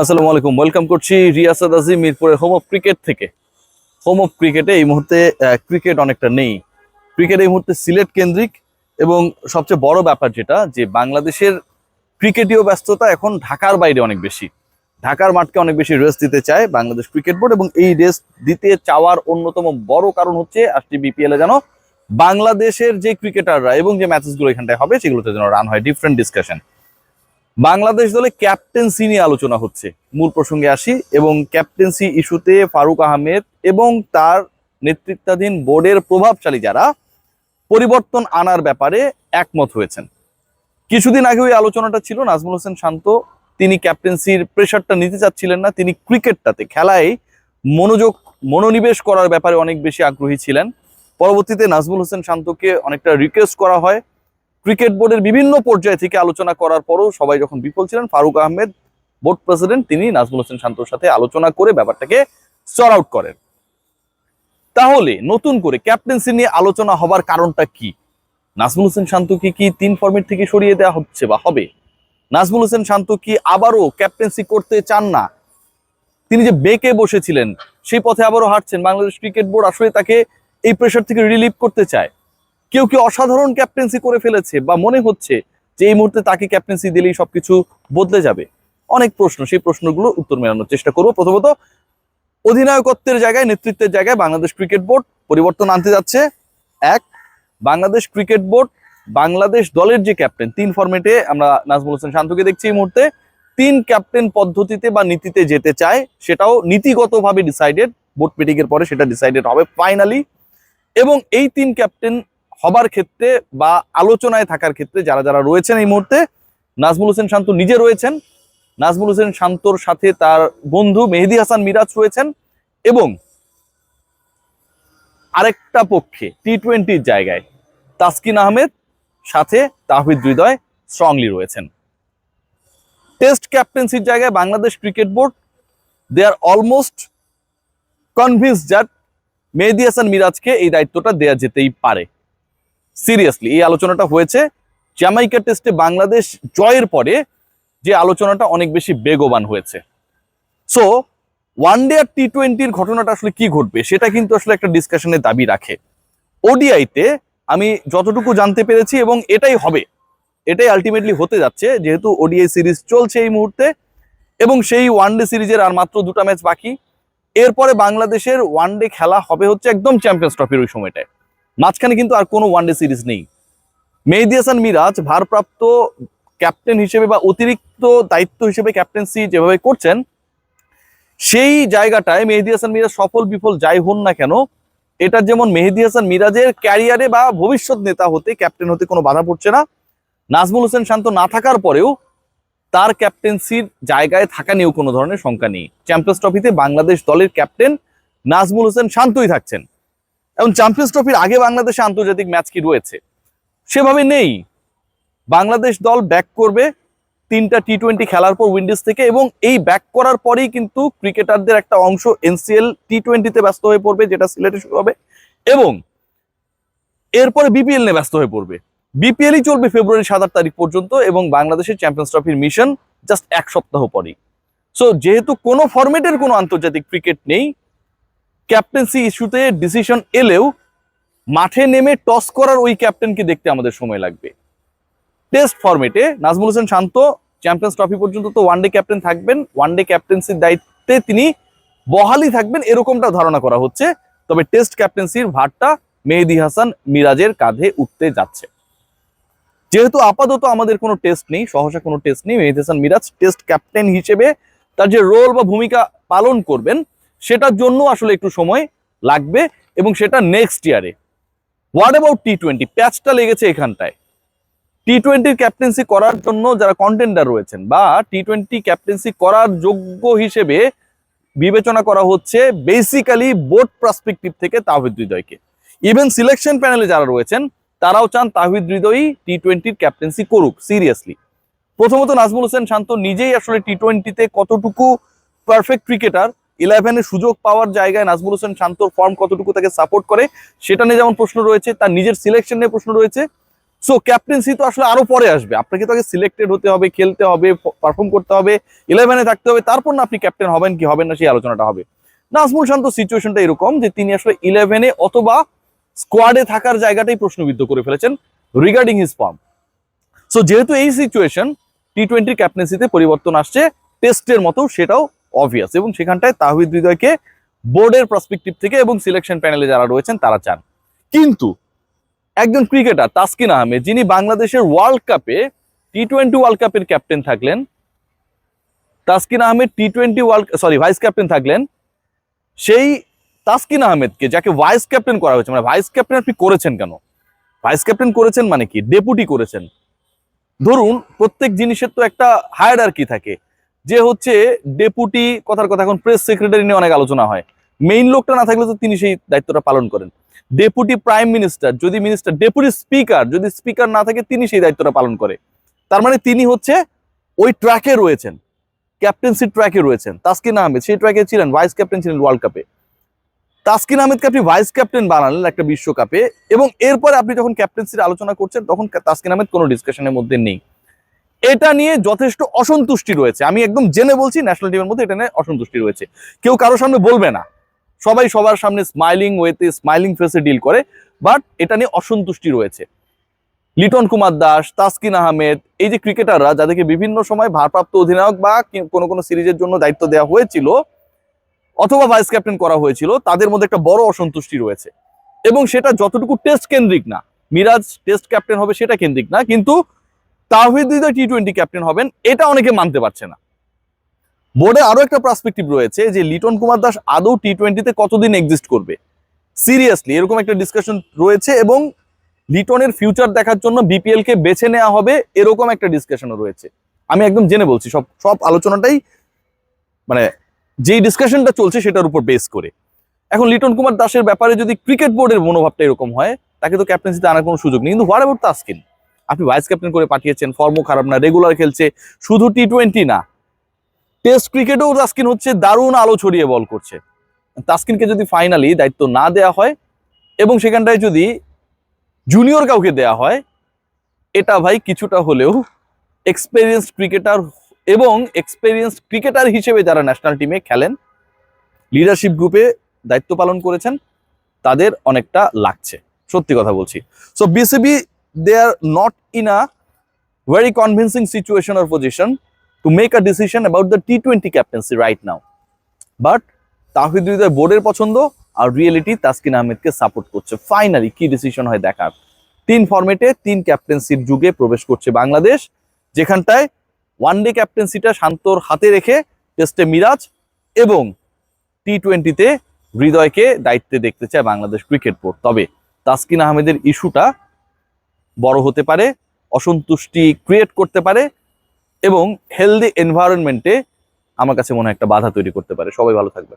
আসসালামু আলাইকুম। ওয়েলকাম করছি রিয়াসাদ আজিম মিরপুরের হোম অফ ক্রিকেট থেকে। হোম অফ ক্রিকেটে এই মুহূর্তে ক্রিকেট অনেকটা নেই। ক্রিকেট এই মুহূর্তে সিলেট কেন্দ্রিক এবং সবচেয়ে বড় ব্যাপার যেটা, যে বাংলাদেশের ক্রিকেটীয় ব্যস্ততা এখন ঢাকার বাইরে অনেক বেশি। ঢাকার মাঠকে অনেক বেশি রেস্ট দিতে চায় বাংলাদেশ ক্রিকেট বোর্ড এবং এই রেস্ট দিতে চাওয়ার অন্যতম বড় কারণ হচ্ছে আসটি বিপিএল যেন বাংলাদেশের যে ক্রিকেটাররা এবং যে ম্যাচেসগুলো এখানটায় হবে, সেগুলোতে যেন রান হয়। ডিফারেন্ট ডিসকাশন বাংলাদেশ দলে ক্যাপ্টেন্সি নিয়ে আলোচনা হচ্ছে। মূল প্রসঙ্গে আসি, এবং ক্যাপ্টেন্সি ইস্যুতে ফারুক আহমেদ এবং তার নেতৃত্বাধীন বোর্ডের প্রভাবশালী যারা পরিবর্তন আনার ব্যাপারে একমত হয়েছেন। কিছুদিন আগে ওই আলোচনাটা ছিল, নাজমুল হোসেন শান্ত, তিনি ক্যাপ্টেন্সির প্রেশারটা নিতে চাচ্ছিলেন না, তিনি ক্রিকেটটাতে, খেলায় মনোযোগ, মনোনিবেশ করার ব্যাপারে অনেক বেশি আগ্রহী ছিলেন। পরবর্তীতে নাজমুল হোসেন শান্তকে অনেকটা রিকোয়েস্ট করা হয় ক্রিকেট বোর্ডের বিভিন্ন পর্যায় থেকে আলোচনা করার পরও সবাই যখন বিফল ছিলেন, ফারুক আহমেদ, বোর্ড প্রেসিডেন্ট, তিনি নাজমুল হোসেন শান্তর সাথে আলোচনা করে ব্যাপারটাকে সর আউট করেন। তাহলে নতুন করে ক্যাপ্টেন্সি নিয়ে আলোচনা হবার কারণটা কি? নাজমুল হোসেন শান্তকে কি তিন ফর্মেট থেকে সরিয়ে দেওয়া হচ্ছে বা হবে? নাজমুল হোসেন শান্ত কি আবারও ক্যাপ্টেন্সি করতে চান না? তিনি যে বেঁকে বসেছিলেন, সেই পথে আবারও হাঁটছেন, বাংলাদেশ ক্রিকেট বোর্ড আসলে তাকে এই প্রেশার থেকে রিলিভ করতে চায়। কেউ কেউ অসাধারণ ক্যাপ্টেন্সি করে ফেলেছে বা মনে হচ্ছে যে এই মুহূর্তে তাকে ক্যাপ্টেন্সি দিলেই সবকিছু বদলে যাবে? অনেক প্রশ্ন, সেই প্রশ্নগুলো উত্তর মেলানোর চেষ্টা করব। প্রথমত, অধিনায়কত্বের জায়গায়, নেতৃত্বের জায়গায় বাংলাদেশ ক্রিকেট বোর্ড পরিবর্তন আনতে যাচ্ছে। এক, বাংলাদেশ ক্রিকেট বোর্ড বাংলাদেশ দলের যে ক্যাপ্টেন তিন ফরম্যাটে আমরা নাজমুল হোসেন শান্তকে দেখছি এই মুহূর্তে। তিন ক্যাপ্টেন পদ্ধতিতে বা নীতিতে যেতে চায়, সেটাও নীতিগতভাবে ডিসাইডেড বোর্ড মিটিং এর পরে সেটা ডিসাইডেড হবে ফাইনালি এবং এই তিন ক্যাপ্টেন হবার ক্ষেত্রে বা আলোচনায় থাকার ক্ষেত্রে যারা যারা রয়েছেন এই মুহূর্তে, নাজমুল হোসেন শান্ত নিজে রয়েছেন। নাজমুল হোসেন শান্তর সাথে তার বন্ধু মেহেদি হাসান মিরাজ রয়েছেন এবং আরেকটা পক্ষে টি টোয়েন্টির জায়গায় তাসকিন আহমেদ, সাথে তাহিদ হৃদয় স্ট্রংলি রয়েছেন। টেস্ট ক্যাপ্টেন্সির জায়গায় Bangladesh cricket board, they are almost convince that Mehedi Hasan মিরাজকে এই দায়িত্বটা দেয়া যেতেই পারে। সিরিয়াসলি এই আলোচনাটা হয়েছে জ্যামাইকা টেস্টে বাংলাদেশ জয়ের পরে যে আলোচনাটা অনেক বেশি বেগবান হয়েছে। সো ওয়ান ডে আর টি টোয়েন্টির ঘটনাটা আসলে কি ঘটবে সেটা কিন্তু আসলে একটা ডিসকাশনের দাবি রাখে। ওডিআইতে আমি যতটুকু জানতে পেরেছি এবং এটাই হবে, এটাই আলটিমেটলি হতে যাচ্ছে যেহেতু ওডিআই সিরিজ চলছে এই মুহূর্তে এবং সেই ওয়ান ডে সিরিজের আর মাত্র দুটা ম্যাচ বাকি। এরপরে বাংলাদেশের ওয়ান ডে খেলা হবে হচ্ছে একদম চ্যাম্পিয়ন্স ট্রফির ওই সময়টায়। মাঝখানে কিন্তু আর কোনো ওয়ান ডে সিরিজ নেই। মেহেদি হাসান মিরাজ, ভারপ্রাপ্ত ক্যাপ্টেন হিসেবে বা অতিরিক্ত দায়িত্ব হিসেবে ক্যাপ্টেন্সি যেভাবে করছেন, সেই জায়গাটায় মেহেদি হাসান মিরাজ সফল বিফল যাই হন না কেন, এটা যেমন মেহেদি হাসান মিরাজের ক্যারিয়ারে বা ভবিষ্যৎ নেতা হতে ক্যাপ্টেন হতে কোনো বাধা পড়ছে না। নাজমুল হোসেন শান্ত না থাকার পরেও তার ক্যাপ্টেন্সির জায়গায় থাকা নিয়েও কোনো ধরনের শঙ্কা নেই। চ্যাম্পিয়ন্স ট্রফিতে বাংলাদেশ দলের ক্যাপ্টেন নাজমুল হোসেন শান্তই থাকছেন। এবং চ্যাম্পিয়ন্স ট্রফির আগে বাংলাদেশে আন্তর্জাতিক ম্যাচ কি রয়েছে? সেভাবে নেই। বাংলাদেশ দল ব্যাক করবে তিনটা টি টোয়েন্টি খেলার পর উইন্ডিজ থেকে এবং এই ব্যাক করার পরেই কিন্তু ক্রিকেটারদের একটা অংশ এনসিএল টি টোয়েন্টিতে ব্যস্ত হয়ে পড়বে, যেটা সিলেটে শুরু হবে। এবং এরপরে বিপিএল নিয়ে ব্যস্ত হয়ে পড়বে। বিপিএলই চলবে ফেব্রুয়ারি সাত আট তারিখ পর্যন্ত এবং বাংলাদেশের চ্যাম্পিয়ন্স ট্রফির মিশন জাস্ট এক সপ্তাহ পরেই। সো যেহেতু কোনো ফরম্যাটের কোনো আন্তর্জাতিক ক্রিকেট নেই ক্যাপ্টেন্সি ইস্যুতে ডিসিশন এলেও মাঠে নেমে টস করার ওই ক্যাপ্টেনকে দেখতে আমাদের সময় লাগবে। টেস্ট ফরম্যাটে নাজমুল হোসেন শান্ত, চ্যাম্পিয়ন্স ট্রফি পর্যন্ত তো ওয়ানডে ক্যাপ্টেন থাকবেন ওয়ানডে ক্যাপ্টেন্সির দায়িত্বে তিনি বহালি থাকবেন এরকমটা ধারণা করা হচ্ছে। তবে টেস্ট ক্যাপ্টেন্সির ভারটা মেহেদি হাসান মিরাজের কাঁধে উঠতে যাচ্ছে। যেহেতু আপাতত আমাদের কোনো টেস্ট নেই, সহসা কোনো টেস্ট নেই, মেহেদি হাসান মিরাজ টেস্ট ক্যাপ্টেন হিসেবে তার যে রোল বা ভূমিকা পালন করবেন সেটার জন্য আসলে একটু সময় লাগবে এবং সেটা নেক্সট ইয়ারে হোয়াট অ্যাবাউট টি টোয়েন্টি প্যাচটা লেগেছে এখানটায়। টি টোয়েন্টির ক্যাপ্টেন্সি করার জন্য যারা কন্টেন্ডার রয়েছেন বা টি টোয়েন্টি ক্যাপ্টেন্সি করার যোগ্য হিসেবে বিবেচনা করা হচ্ছে বেসিক্যালি বোর্ড পার্সপেক্টিভ থেকে তাহিদ হৃদয়কে। ইভেন সিলেকশন প্যানেলে যারা রয়েছেন, তারাও চান তাহিদ হৃদয়ই টি টোয়েন্টির ক্যাপ্টেন্সি করুক সিরিয়াসলি প্রথমত নাজমুল হোসেন শান্ত নিজেই আসলে টি টোয়েন্টিতে কতটুকু পারফেক্ট ক্রিকেটার ইলেভেনে সুযোগ পাওয়ার জায়গায় নাজমুল হোসেন শান্তর ফর্ম কতটুকু তাকে সাপোর্ট করে, সেটা নিয়ে যেমন প্রশ্ন রয়েছে, তার নিজের সিলেকশন নিয়ে প্রশ্ন রয়েছে। সো ক্যাপ্টেন্সি তো আসলে আরও পরে আসবে। আপনাকে তো আগে সিলেক্টেড হতে হবে, খেলতে হবে পারফর্ম করতে হবে ইলেভেনে থাকতে হবে, তারপর না আপনি ক্যাপ্টেন হবেন কি হবেন না সেই আলোচনাটা হবে। নাজমুল শান্ত সিচুয়েশনটা এরকম যে তিনি আসলে ইলেভেনে অথবা স্কোয়াডে থাকার জায়গাটাই প্রশ্নবিদ্ধ করে ফেলেছেন রিগার্ডিং হিজ ফর্ম সো যেহেতু এই সিচুয়েশন টি টোয়েন্টির ক্যাপ্টেন্সিতে পরিবর্তন আসছে টেস্টের মতো সেটাও অবভিয়াস এবং সেখানটায় তাহিদ হৃদয়কে বোর্ডের পার্সপেক্টিভ থেকে এবং সিলেকশন প্যানেলে যারা রয়েছেন, তারা চান। কিন্তু একজন ক্রিকেটার তাসকিন আহমেদ, যিনি বাংলাদেশের ওয়ার্ল্ড কাপে টি টোয়েন্টি ওয়ার্ল্ড কাপের ক্যাপ্টেন থাকলেন, Taskin Ahmed T twenty world sorry vice captain থাকলেন, সেই তাসকিন আহমেদকে, যাকে ভাইস ক্যাপ্টেন করা হয়েছে মানে ভাইস ক্যাপ্টেন আপনি করেছেন কেন? ভাইস ক্যাপ্টেন করেছেন মানে কি? ডেপুটি করেছেন। ধরুন, প্রত্যেক জিনিসের তো একটা হায়ার থাকে। যে হচ্ছে ডেপুটি কথার কথা এখন প্রেস সেক্রেটারি নিয়ে অনেক আলোচনা হয়। মেইন লোকটা না থাকলে তো তিনি সেই দায়িত্বটা পালন করেন। ডেপুটি প্রাইম মিনিস্টার যদি মিনিস্টার ডেপুটি স্পিকার যদি স্পিকার না থাকে, তিনি সেই দায়িত্বটা পালন করে। তার মানে তিনি হচ্ছে ওই ট্র্যাকে রয়েছেন। ক্যাপ্টেন্সি ট্র্যাকে রয়েছেন। তাসকিন আহমেদ, সেই ট্র্যাকে ছিলেন ভাইস ক্যাপ্টেন ছিলেন ওয়ার্ল্ড কাপে তাসকিন আহমেদকে আপনি ভাইস ক্যাপ্টেন বানালেন একটা বিশ্বকাপে এবং এরপরে আপনি যখন ক্যাপ্টেন্সির আলোচনা করছেন, তখন তাসকিন আহমেদ কোনো ডিসকাশনের মধ্যে নেই। এটা নিয়ে যথেষ্ট অসন্তুষ্টি রয়েছে। আমি একদম জেনে বলছি ন্যাশনাল টিমের মধ্যে এটা নিয়ে অসন্তুষ্টি রয়েছে। কেউ কারোর সামনে বলবে না। সবাই সবার সামনে স্মাইলিং ওয়েতে স্মাইলিং ফেসে ডিল করে বাট এটা নিয়ে অসন্তুষ্টি রয়েছে। লিটন কুমার দাস, তাসকিন আহমেদ, এই যে ক্রিকেটাররা যাদেরকে বিভিন্ন সময় ভারপ্রাপ্ত অধিনায়ক বা কোনো কোনো সিরিজের জন্য দায়িত্ব দেওয়া হয়েছিল, অথবা ভাইস ক্যাপ্টেন করা হয়েছিল, তাদের মধ্যে একটা বড় অসন্তুষ্টি রয়েছে। এবং সেটা যতটুকু টেস্ট কেন্দ্রিক না, মিরাজ টেস্ট ক্যাপ্টেন হবে সেটা কেন্দ্রিক না, কিন্তু তাহিদ টি টোয়েন্টি ক্যাপ্টেন হবেন, এটা অনেকে মানতে পারছে না। বোর্ডে আরও একটা পার্সপেক্টিভ রয়েছে যে লিটন কুমার দাস আদৌ টি টোয়েন্টিতে কতদিন এক্সিস্ট করবে। সিরিয়াসলি এরকম একটা ডিসকাশন রয়েছে এবং লিটনের ফিউচার দেখার জন্য বিপিএল কে বেছে নেওয়া হবে, এরকম একটা ডিসকাশনও রয়েছে। আমি একদম জেনে বলছি, সব সব আলোচনাটাই মানে যেই ডিসকাশনটা চলছে সেটার উপর বেস করে। এখন লিটন কুমার দাসের ব্যাপারে যদি ক্রিকেট বোর্ডের মনোভাবটা এরকম হয়, তাকে তো ক্যাপ্টেন্সিতে আনার কোনো সুযোগ নেই। কিন্তু হোয়াট অ্যাবাউট তাস্কিন আপনি ভাইস ক্যাপ্টেন করে পাঠিয়েছেন ফর্মও খারাপ না রেগুলার খেলছে, শুধু টি টোয়েন্টি না টেস্ট ক্রিকেটেও তাস্কিন হচ্ছে, দারুণ আলো ছড়িয়ে বল করছে। তাস্কিনকে যদি ফাইনালি দায়িত্ব না দেয়া হয়, এবং সেখানটায় যদি জুনিয়র কাউকে দেয়া হয়, এটা ভাই কিছুটা হলেও এক্সপেরিয়েন্সড ক্রিকেটার এবং এক্সপেরিয়েন্সড ক্রিকেটার হিসেবে যারা ন্যাশনাল টিমে খেলেন লিডারশিপ গ্রুপে দায়িত্ব পালন করেছেন, তাদের অনেকটা লাগছে। সত্যি কথা বলছি। So BCB are not in a very convincing situation or position to make a decision about the T twenty captaincy right now but Towhid Hridoy বোর্ডের পছন্দ আর রিয়েলিটি তাসকিন আহমেদকে সাপোর্ট করছে। ফাইনালি কি ডিসিশন হয় দেখার? তিন ফরম্যাটে তিন ক্যাপ্টেন্সির যুগে প্রবেশ করছে বাংলাদেশ, যেখানটায় ওয়ান ডে ক্যাপ্টেন্সিটা শান্তর হাতে রেখে টেস্টে মিরাজ এবং টি টোয়েন্টিতে হৃদয়কে দায়িত্বে দেখতে চায় বাংলাদেশ ক্রিকেট বোর্ড। তবে তাসকিন আহমেদের ইস্যুটা বড় হতে পারে, অসন্তুষ্টি ক্রিয়েট করতে পারে এবং হেলদি এনভায়রনমেন্টে আমার কাছে মনে হয় একটা বাধা তৈরি করতে পারে। সবাই ভালো থাকবে